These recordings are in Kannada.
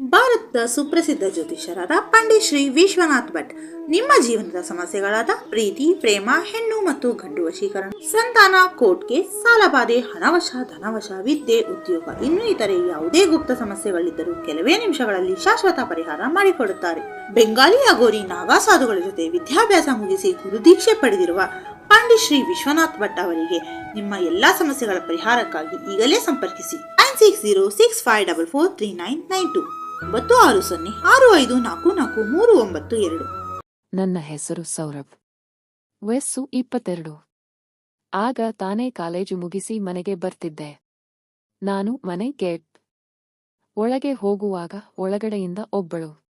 ಭಾರತದ ಸುಪ್ರಸಿದ್ಧ ಜ್ಯೋತಿಷರಾದ ಪಂಡಿತ್ ಶ್ರೀ ವಿಶ್ವನಾಥ್ ಭಟ್. ನಿಮ್ಮ ಜೀವನದ ಸಮಸ್ಯೆಗಳಾದ ಪ್ರೀತಿ, ಪ್ರೇಮ, ಹೆಣ್ಣು ಮತ್ತು ಗಂಡು ವಶೀಕರಣ, ಸಂತಾನ, ಕೋರ್ಟ್ಗೆ ಸಾಲಬಾಧೆ ಹಣವಶ ಧನವಶ, ವಿದ್ಯೆ, ಉದ್ಯೋಗ, ಇನ್ನೂ ಇತರೆ ಯಾವುದೇ ಗುಪ್ತ ಸಮಸ್ಯೆಗಳಿದ್ದರೂ ಕೆಲವೇ ನಿಮಿಷಗಳಲ್ಲಿ ಶಾಶ್ವತ ಪರಿಹಾರ ಮಾಡಿಕೊಡುತ್ತಾರೆ. ಬೆಂಗಾಲಿ ಅಗೋರಿ ನಾಗಾ ಸಾಧುಗಳ ಜೊತೆ ವಿದ್ಯಾಭ್ಯಾಸ ಮುಗಿಸಿ ಗುರುದೀಕ್ಷೆ ಪಡೆದಿರುವ ಪಂಡಿತ್ ಶ್ರೀ ವಿಶ್ವನಾಥ್ ಭಟ್ ಅವರಿಗೆ ನಿಮ್ಮ ಎಲ್ಲಾ ಸಮಸ್ಯೆಗಳ ಪರಿಹಾರಕ್ಕಾಗಿ ಈಗಲೇ ಸಂಪರ್ಕಿಸಿ. Nine six zero six five double four three nine nine two. ಒಂಬತ್ತು, ಆರು, ಸೊನ್ನೆ, ಆರು, ಐದು, ನಾಲ್ಕು ನಾಲ್ಕು, ಮೂರು, ಒಂಬತ್ತು, ಎರಡು. ನನ್ನ ಹೆಸರು ಸೌರಭ್. ವಯಸ್ಸು ಇಪ್ಪತ್ತೆರಡು. ಆಗ ತಾನೇ ಕಾಲೇಜು ಮುಗಿಸಿ ಮನೆಗೆ ಬರ್ತಿದ್ದೆ. ನಾನು ಮನೆ ಗೇಟ್ ಒಳಗೆ ಹೋಗುವಾಗ ಒಳಗಡೆಯಿಂದ ಒಬ್ಬಳು.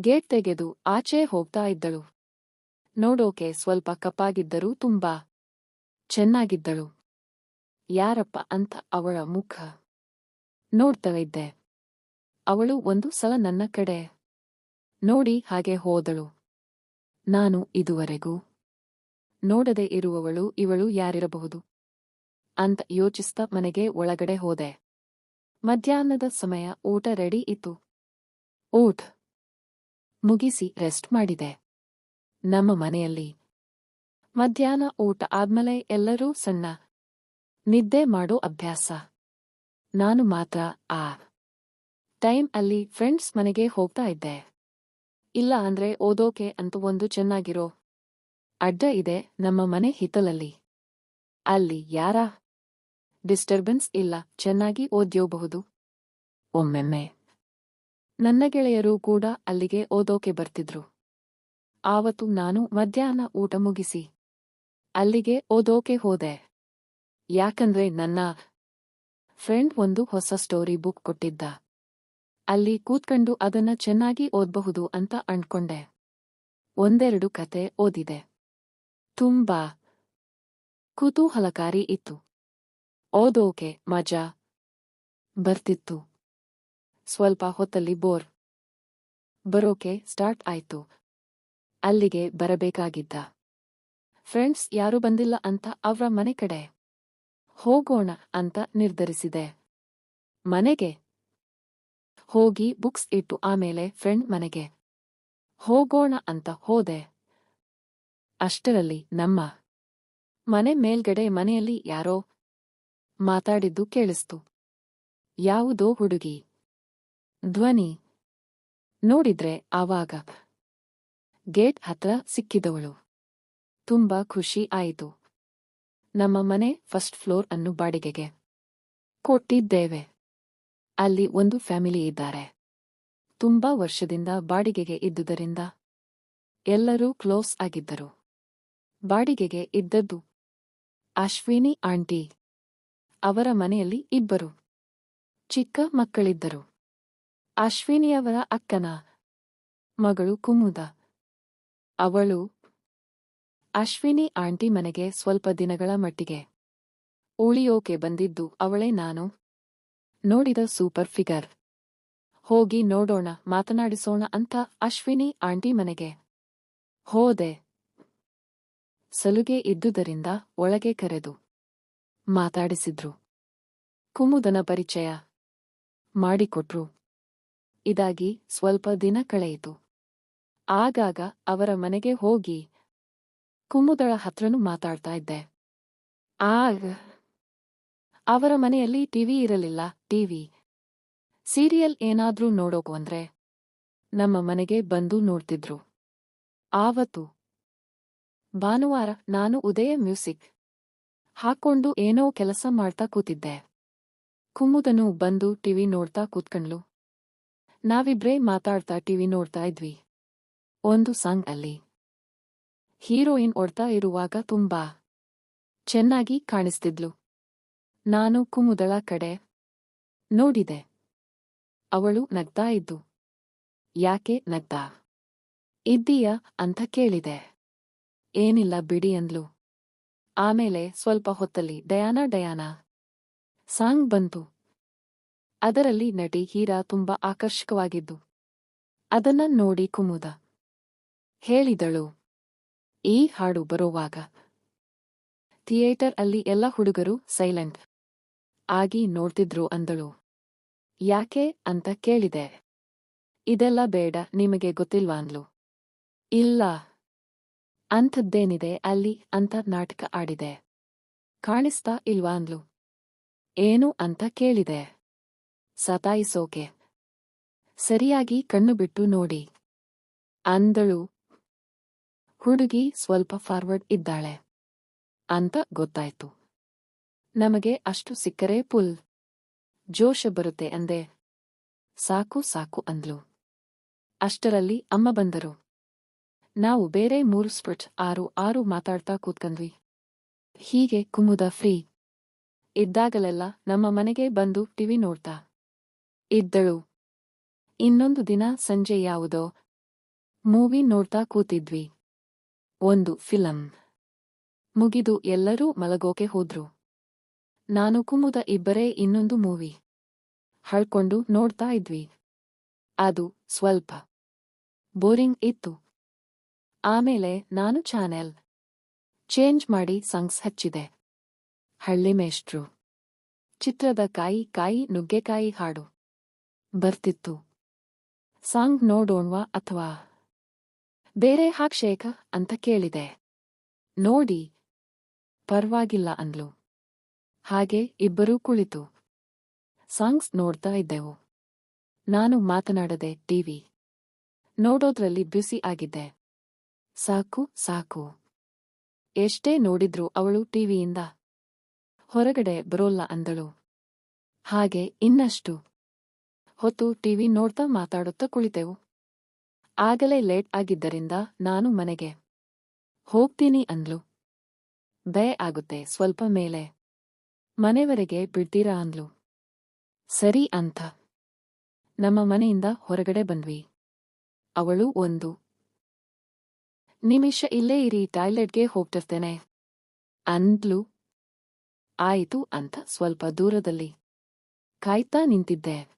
ಗೇಟ್ ತೆಗೆದು ಆಚೆ ಹೋಗ್ತಾ ಇದ್ದಳು. ನೋಡೋಕೆ ಸ್ವಲ್ಪ ಕಪ್ಪಾಗಿದ್ದರೂ ತುಂಬಾ ಚೆನ್ನಾಗಿದ್ದಳು. ಯಾರಪ್ಪ ಅಂತ ಅವಳ ಮುಖ ನೋಡ್ತಾ ಇದ್ದೆ. ಅವಳು ಒಂದು ಸಲ ನನ್ನ ಕಡೆ. ನೋಡಿ ಹಾಗೆ ಹೋದಳು. ನಾನು ಇದುವರೆಗೂ ನೋಡದೆ ಇರುವವಳು ಇವಳು ಯಾರಿರಬಹುದು? ಅಂತ ಯೋಚಿಸ್ತ ಮನೆಗೆ ಒಳಗಡೆ ಹೋದೆ. ಮಧ್ಯಾಹ್ನದ ಸಮಯ ಊಟ ರೆಡಿ ಇತ್ತು. ಊಟ ಮುಗಿಸಿ ರೆಸ್ಟ್ ಮಾಡಿದೆ. ನಮ್ಮ ಮನೆಯಲ್ಲಿ ಮಧ್ಯಾಹ್ನ ಊಟ ಆದ್ಮೇಲೆ ಎಲ್ಲರೂ ಸಣ್ಣ. ನಿದ್ದೆ ಮಾಡೋ ಅಭ್ಯಾಸ. ನಾನು ಮಾತ್ರ ಆ ಟೈಮ್ ಅಲ್ಲಿ ಫ್ರೆಂಡ್ಸ್ ಮನೆಗೆ ಹೋಗ್ತಾ ಇದ್ದೆ. ಇಲ್ಲ ಅಂದ್ರೆ ಓದೋಕೆ ಅಂತ ಒಂದು ಚೆನ್ನಾಗಿರೋ ಅಡ್ಡ ಇದೆ ನಮ್ಮ ಮನೆ ಹಿತ್ತಲಲ್ಲಿ. ಅಲ್ಲಿ ಯಾರ ಡಿಸ್ಟರ್ಬೆನ್ಸ್ ಇಲ್ಲ, ಚೆನ್ನಾಗಿ ಓದ್ಯೋಬಹುದು. ಒಮ್ಮೆಮ್ಮೆ ನನ್ನ ಗೆಳೆಯರು ಕೂಡ ಅಲ್ಲಿಗೆ ಓದೋಕೆ ಬರ್ತಿದ್ರು. ಆವತ್ತು ನಾನು ಮಧ್ಯಾಹ್ನ ಊಟ ಮುಗಿಸಿ ಅಲ್ಲಿಗೆ ಓದೋಕೆ ಹೋದೆ. ಯಾಕಂದ್ರೆ ನನ್ನ ಫ್ರೆಂಡ್ ಒಂದು ಹೊಸ ಸ್ಟೋರಿ ಬುಕ್ ಕೊಟ್ಟಿದ್ದ. ಅಲ್ಲಿ ಕೂತ್ಕಂಡು ಅದನ್ನ ಚೆನ್ನಾಗಿ ಓದ್ಬಹುದು ಅಂತ ಅನ್ಕೊಂಡೆ. ಒಂದೆರಡು ಕತೆ ಓದಿದೆ. ತುಂಬಾ ಕುತೂಹಲಕಾರಿ ಇತ್ತು. ಓದೋಕೆ ಮಜಾ ಬರ್ತಿತ್ತು. ಸ್ವಲ್ಪ ಹೊತ್ತಲ್ಲಿ ಬೋರ್ ಬರೋಕೆ ಸ್ಟಾರ್ಟ್ ಆಯ್ತು. ಅಲ್ಲಿಗೆ ಬರಬೇಕಾಗಿದ್ದ. ಫ್ರೆಂಡ್ಸ್, ಯಾರೂ ಬಂದಿಲ್ಲ ಅಂತ ಅವ್ರ ಮನೆ ಕಡೆ ಹೋಗೋಣ ಅಂತ ನಿರ್ಧರಿಸಿದೆ. ಮನೆಗೆ ಹೋಗಿ ಬುಕ್ಸ್ ಇಟ್ಟು ಆಮೇಲೆ ಫ್ರೆಂಡ್ ಮನೆಗೆ. ಹೋಗೋಣ ಅಂತ ಹೋದೆ. ಅಷ್ಟರಲ್ಲಿ ನಮ್ಮ ಮನೆ ಮೇಲ್ಗಡೆ ಮನೆಯಲ್ಲಿ ಯಾರೋ ಮಾತಾಡಿದ್ದು ಕೇಳಿಸ್ತು. ಯಾವುದೋ ಹುಡುಗಿ. ಧ್ವನಿ. ನೋಡಿದ್ರೆ ಆವಾಗ ಗೇಟ್ ಹತ್ರ ಸಿಕ್ಕಿದವಳು. ತುಂಬಾ ಖುಷಿ ಆಯಿತು. ನಮ್ಮ ಮನೆ ಫಸ್ಟ್ ಫ್ಲೋರ್ ಅನ್ನು ಬಾಡಿಗೆಗೆ ಕೊಟ್ಟಿದ್ದೇವೆ. ಅಲ್ಲಿ ಒಂದು ಫ್ಯಾಮಿಲಿ ಇದ್ದಾರೆ. ತುಂಬಾ ವರ್ಷದಿಂದ ಬಾಡಿಗೆಗೆ ಇದ್ದುದರಿಂದ ಎಲ್ಲರೂ ಕ್ಲೋಸ್ ಆಗಿದ್ದರು. ಬಾಡಿಗೆಗೆ ಇದ್ದದ್ದು ಅಶ್ವಿನಿ ಆಂಟಿ. ಅವರ ಮನೆಯಲ್ಲಿ ಇಬ್ಬರು ಚಿಕ್ಕ ಮಕ್ಕಳಿದ್ದರು. ಅಶ್ವಿನಿಯವರ ಅಕ್ಕನ ಮಗಳು ಕುಮುದ. ಅವಳು ಅಶ್ವಿನಿ ಆಂಟಿ ಮನೆಗೆ ಸ್ವಲ್ಪ ದಿನಗಳ ಮಟ್ಟಿಗೆ ಉಳಿಯೋಕೆ ಬಂದಿದ್ದು ಅವಳೇ ನಾನು. ನೋಡಿದ ಸೂಪರ್ ಫಿಗರ್. ಹೋಗಿ ನೋಡೋಣ, ಮಾತನಾಡಿಸೋಣ ಅಂತ ಅಶ್ವಿನಿ ಆಂಟಿ ಮನೆಗೆ. ಹೋದೆ. ಸಲುಗೆ ಇದ್ದುದರಿಂದ ಒಳಗೆ ಕರೆದು. ಮಾತಾಡಿಸಿದ್ರು. ಕುಮುದನ ಪರಿಚಯ. ಮಾಡಿಕೊಟ್ರು. ಇದಾಗಿ ಸ್ವಲ್ಪ ದಿನ ಕಳೆಯಿತು. ಆಗಾಗ ಅವರ ಮನೆಗೆ ಹೋಗಿ. ಕುಮುದಳ ಹತ್ರನೂ ಮಾತಾಡ್ತಾ ಇದ್ದೆ. ಆಗ. ಅವರ ಮನೆಯಲ್ಲಿ ಟಿವಿ ಇರಲಿಲ್ಲ, ಟಿವಿ. ಸೀರಿಯಲ್ ಏನಾದ್ರೂ ನೋಡೋಕು ಅಂದ್ರೆ ನಮ್ಮ ಮನೆಗೆ ಬಂದು ನೋಡ್ತಿದ್ರು. ಆವತ್ತು, ಭಾನುವಾರ ನಾನು ಉದಯ ಮ್ಯೂಸಿಕ್ ಹಾಕೊಂಡು ಏನೋ ಕೆಲಸ ಮಾಡ್ತಾ ಕೂತಿದ್ದೆ. ಕುಮುದನು ಬಂದು ಟಿವಿ ನೋಡ್ತಾ ಕೂತ್ಕಂಡ್ಲು ನಾವಿಬ್ರೇ ಮಾತಾಡ್ತಾ ಟಿವಿ ನೋಡ್ತಾ ಇದ್ವಿ. ಒಂದು ಸಾಂಗ್ ಅಲ್ಲಿ. ಹೀರೋಯಿನ್ ಓಡ್ತಾ ಇರುವಾಗ ತುಂಬಾ ಚೆನ್ನಾಗಿ ಕಾಣಿಸ್ತಿದ್ಲು. ನಾನು ಕುಮುದಳ ಕಡೆ. ನೋಡಿದೆ. ಅವಳು ನಗ್ತಾ ಇದ್ದು. ಯಾಕೆ ನಗ್ತಾ? ಇದ್ದೀಯ ಅಂತ ಕೇಳಿದೆ. ಏನಿಲ್ಲ ಬಿಡಿ ಅಂದ್ಲು. ಆಮೇಲೆ ಸ್ವಲ್ಪ ಹೊತ್ತಲ್ಲಿ ಡಯಾನಾ ಡಯಾನಾ. ಸಾಂಗ್ ಬಂತು. ಅದರಲ್ಲಿ ನಟಿ ಹೀರಾ ತುಂಬಾ ಆಕರ್ಷಕವಾಗಿದ್ದು. ಅದನ್ನ ನೋಡಿ ಕುಮುದ ಹೇಳಿದಳು. ಈ ಹಾಡು ಬರುವಾಗ. ಥಿಯೇಟರ್ ಅಲ್ಲಿ ಎಲ್ಲ ಹುಡುಗರು ಸೈಲೆಂಟ್. ಆಗಿ ನೋಡ್ತಿದ್ರು ಅಂದಳು. ಯಾಕೆ ಅಂತ ಕೇಳಿದೆ. ಇದೆಲ್ಲ ಬೇಡ, ನಿಮಗೆ ಗೊತ್ತಿಲ್ವಾ ಅಂದ್ಲು. ಇಲ್ಲ. ಅಂಥದ್ದೇನಿದೆ ಅಲ್ಲಿ ಅಂತ ನಾಟಕ ಆಡಿದೆ. ಕಾಣಿಸ್ತಾ ಇಲ್ವಾ ಅಂದ್ಲು. ಏನು ಅಂತ ಕೇಳಿದೆ. ಸತಾಯಿಸೋಕೆ. ಸರಿಯಾಗಿ ಕಣ್ಣು ಬಿಟ್ಟು ನೋಡಿ. ಅಂದಳು. ಹುಡುಗಿ ಸ್ವಲ್ಪ ಫಾರ್ವರ್ಡ್ ಇದ್ದಾಳೆ. ಅಂತ ಗೊತ್ತಾಯ್ತು. ನಮಗೆ ಅಷ್ಟು ಸಿಕ್ಕರೆ ಪುಲ್. ಜೋಶ ಬರುತ್ತೆ ಅಂದೆ. ಸಾಕು ಸಾಕು ಅಂದ್ಲು. ಅಷ್ಟರಲ್ಲಿ ಅಮ್ಮ ಬಂದರು. ನಾವು ಬೇರೆ ಮೂರು ಸ್ಪಟ್ ಆರು ಆರು ಮಾತಾಡ್ತಾ ಕೂತ್ಕಂದ್ವಿ. ಹೀಗೆ ಕುಮುದ ಫ್ರೀ. ಇದ್ದಾಗಲೆಲ್ಲ ನಮ್ಮ ಮನೆಗೆ ಬಂದು ಟಿವಿ ನೋಡ್ತಾ. ಇದ್ದಳು. ಇನ್ನೊಂದು ದಿನ ಸಂಜೆ ಯಾವುದೋ. ಮೂವಿ ನೋಡ್ತಾ ಕೂತಿದ್ವಿ. ಒಂದು ಫಿಲಂ. ಮುಗಿದು ಎಲ್ಲರೂ ಮಲಗೋಕೆ ಹೋದ್ರು. ನಾನು ಕುಮುದ ಇಬ್ಬರೇ ಇನ್ನೊಂದು ಮೂವಿ. ಹಳ್ಕೊಂಡು ನೋಡ್ತಾ ಇದ್ವಿ. ಅದು ಸ್ವಲ್ಪ ಬೋರಿಂಗ್ ಇತ್ತು. ಆಮೇಲೆ ನಾನು ಚಾನೆಲ್ ಚೇಂಜ್ ಮಾಡಿ ಸಂಗ್ಸ್ ಹಚ್ಚಿದೆ. ಹಳ್ಳಿ ಮೇಷ್ಟ್ರು. ಚಿತ್ರದ ಕಾಯಿ ಕಾಯಿ ನುಗ್ಗೆಕಾಯಿ ಹಾಡು. ಬರ್ತಿತ್ತು. ಸಾಂಗ್ ನೋಡೋಣ್ವಾ ಅಥವಾ ಬೇರೆ ಹಾಕ್ಷೇಕ ಅಂತ ಕೇಳಿದೆ. ನೋಡಿ. ಪರ್ವಾಗಿಲ್ಲ ಅಂದ್ಲು. ಹಾಗೆ ಇಬ್ಬರೂ ಕುಳಿತು ಸಾಂಗ್ಸ್ ನೋಡ್ತಾ ಇದ್ದೆವು. ನಾನು ಮಾತನಾಡದೆ ಟಿವಿ ನೋಡೋದ್ರಲ್ಲಿ ಬ್ಯುಸಿ ಆಗಿದ್ದೆ. ಸಾಕು ಸಾಕು. ಎಷ್ಟೇ ನೋಡಿದ್ರೂ ಅವಳು ಟಿವಿಯಿಂದ ಹೊರಗಡೆ ಬರೋಲ್ಲ ಅಂದಳು. ಹಾಗೆ ಇನ್ನಷ್ಟು. ಹೊತ್ತು ಟಿವಿ ನೋಡ್ತಾ ಮಾತಾಡುತ್ತಾ ಕುಳಿತೆವು. ಆಗಲೇ ಲೇಟ್ ಆಗಿದ್ದರಿಂದ ನಾನು ಮನೆಗೆ ಹೋಗ್ತೀನಿ ಅಂದ್ಲು. ಬೇ ಆಗುತ್ತೆ ಸ್ವಲ್ಪ ಮೇಲೆ. ಮನೆವರೆಗೆ ಬಿಡ್ತೀರಾ ಅಂದ್ಲು. ಸರಿ ಅಂತ ನಮ್ಮ ಮನೆಯಿಂದ ಹೊರಗಡೆ ಬಂದ್ವಿ. ಅವಳು ಒಂದು. ನಿಮಿಷ ಇಲ್ಲೇ ಇರಿ, ಟಾಯ್ಲೆಟ್ಗೆ ಹೋಗ್ತಿರ್ತೇನೆ. ಅಂದ್ಲು. ಆಯಿತು ಅಂತ ಸ್ವಲ್ಪ ದೂರದಲ್ಲಿ. ಕಾಯ್ತಾ ನಿಂತಿದ್ದೆ.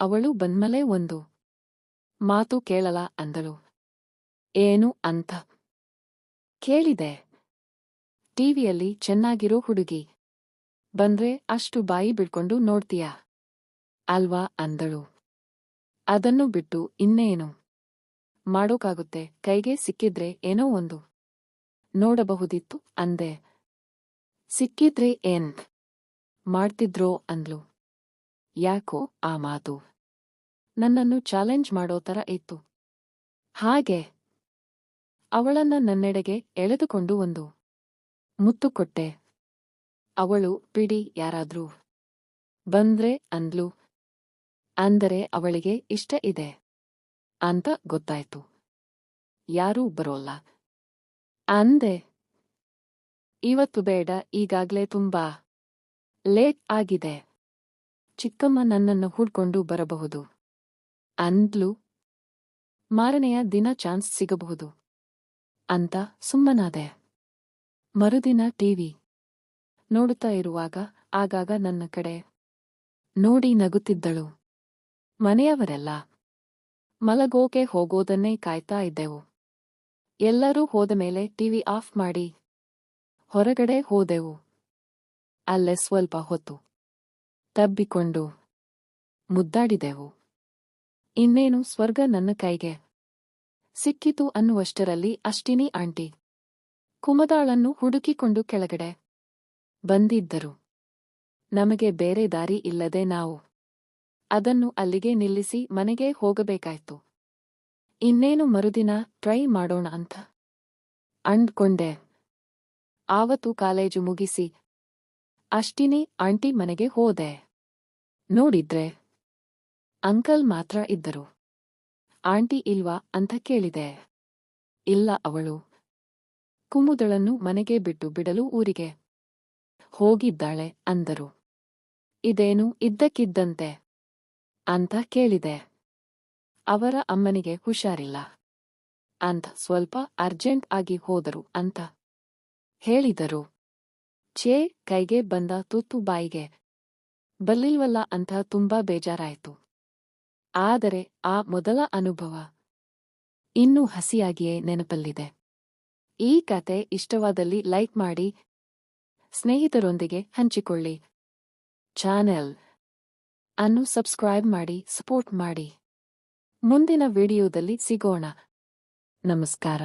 ಅವಳು ಬಂದ್ಮಲೆ ಒಂದು. ಮಾತು ಕೇಳಲ ಅಂದಳು. ಏನು ಅಂತ ಕೇಳಿದೆ. ಟಿವಿಯಲ್ಲಿ ಚೆನ್ನಾಗಿರೋ ಹುಡುಗಿ. ಬಂದ್ರೆ ಅಷ್ಟು ಬಾಯಿ ಬಿಡ್ಕೊಂಡು ನೋಡ್ತೀಯ? ಅಲ್ವಾ ಅಂದಳು. ಅದನ್ನು ಬಿಟ್ಟು ಇನ್ನೇನು? ಮಾಡೋಕಾಗುತ್ತೆ, ಕೈಗೆ ಸಿಕ್ಕಿದ್ರೆ ಏನೋ ಒಂದು. ನೋಡಬಹುದಿತ್ತು ಅಂದೆ. ಸಿಕ್ಕಿದ್ರೆ ಏನ್? ಮಾಡ್ತಿದ್ರೋ ಅಂದ್ಲು. ಯಾಕೋ ಆ ಮಾತು? ನನ್ನನ್ನು ಚಾಲೆಂಜ್ ಮಾಡೋ ತರ ಇತ್ತು. ಹಾಗೆ? ಅವಳನ್ನ ನನ್ನೆಡೆಗೆ ಎಳೆದುಕೊಂಡು ಒಂದು ಮುತ್ತು ಕೊಟ್ಟೆ. ಅವಳು, ಬಿಡಿ ಯಾರಾದ್ರೂ ಬಂದ್ರೆ ಅಂದ್ಲು. ಅಂದರೆ ಅವಳಿಗೆ ಇಷ್ಟ ಇದೆ ಅಂತ ಗೊತ್ತಾಯ್ತು. ಯಾರೂ ಬರೋಲ್ಲ. ಅಂದೆ, ಇವತ್ತು ಬೇಡ, ಈಗಾಗ್ಲೇ ತುಂಬಾ ಲೇಟ್ ಆಗಿದೆ. ಚಿಕ್ಕಮ್ಮ ನನ್ನನ್ನು ಹುಡ್ಕೊಂಡು ಬರಬಹುದು. ಅಂದ್ಲು. ಮಾರನೆಯ ದಿನ ಚಾನ್ಸ್ ಸಿಗಬಹುದು ಅಂತ ಸುಮ್ಮನಾದೆ. ಮರುದಿನ ಟಿವಿ ನೋಡುತ್ತಾ ಇರುವಾಗ ಆಗಾಗ ನನ್ನ ಕಡೆ. ನೋಡಿ ನಗುತ್ತಿದ್ದಳು. ಮನೆಯವರೆಲ್ಲ. ಮಲಗೋಕೆ ಹೋಗೋದನ್ನೇ ಕಾಯ್ತಾ ಇದ್ದೆವು. ಎಲ್ಲರೂ ಹೋದ ಮೇಲೆ ಟಿವಿ ಆಫ್ ಮಾಡಿ. ಹೊರಗಡೆ ಹೋದೆವು. ಅಲ್ಲೇ ಸ್ವಲ್ಪ ಹೊತ್ತು. ತಬ್ಬಿಕೊಂಡು. ಮುದ್ದಾಡಿದೆವು. ಇನ್ನೇನು ಸ್ವರ್ಗ ನನ್ನ ಕೈಗೆ. ಸಿಕ್ಕಿತು ಅನ್ನುವಷ್ಟರಲ್ಲಿ ಅಷ್ಟಿನಿ ಆಂಟಿ. ಕುಮದಾಳನ್ನು ಹುಡುಕಿಕೊಂಡು ಕೆಳಗಡೆ. ಬಂದಿದ್ದರು. ನಮಗೆ ಬೇರೆ ದಾರಿ ಇಲ್ಲದೆ ನಾವು ಅದನ್ನು ಅಲ್ಲಿಗೆ ನಿಲ್ಲಿಸಿ ಮನೆಗೆ ಹೋಗಬೇಕಾಯ್ತು. ಇನ್ನೇನು ಮರುದಿನ ಟ್ರೈ ಮಾಡೋಣ ಅಂತ ಅಂಡ್ಕೊಂಡೆ ಆವತ್ತು ಕಾಲೇಜು ಮುಗಿಸಿ ಅಷ್ಟಿನಿ ಆಂಟಿ ಮನೆಗೆ ಹೋದೆ. ನೋಡಿದ್ರೆ ಅಂಕಲ್ ಮಾತ್ರ ಇದ್ದರು. ಆಂಟಿ ಇಲ್ವಾ ಅಂತ ಕೇಳಿದೆ. ಇಲ್ಲ ಅವಳು. ಕುಮುದಳನ್ನು ಮನೆಗೆ ಬಿಟ್ಟು ಬಿಡಲು ಊರಿಗೆ. ಹೋಗಿದ್ದಾಳೆ ಅಂದರು. ಇದೇನು ಇದ್ದಕ್ಕಿದ್ದಂತೆ ಅಂತ ಕೇಳಿದೆ. ಅವರ ಅಮ್ಮನಿಗೆ ಹುಷಾರಿಲ್ಲ. ಅಂತ ಸ್ವಲ್ಪ ಅರ್ಜೆಂಟ್ ಆಗಿ ಹೋದರು ಅಂತ ಹೇಳಿದರು. ಛೇ, ಕೈಗೆ ಬಂದ ತುತ್ತು ಬಾಯಿಗೆ. ಬಲ್ಲಿಲ್ವಲ್ಲ ಅಂತ ತುಂಬಾ ಬೇಜಾರಾಯಿತು. ಆದರೆ ಆ ಮೊದಲ ಅನುಭವ ಇನ್ನೂ ಹಸಿಯಾಗಿಯೇ ನೆನಪಲ್ಲಿದೆ. ಈ ಕತೆ ಇಷ್ಟವಾದಲ್ಲಿ ಲೈಕ್ ಮಾಡಿ ಸ್ನೇಹಿತರೊಂದಿಗೆ ಹಂಚಿಕೊಳ್ಳಿ. ಚಾನೆಲ್ ಅನ್ನು ಸಬ್ಸ್ಕ್ರೈಬ್ ಮಾಡಿ ಸಪೋರ್ಟ್ ಮಾಡಿ. ಮುಂದಿನ ವಿಡಿಯೋದಲ್ಲಿ ಸಿಗೋಣ. ನಮಸ್ಕಾರ.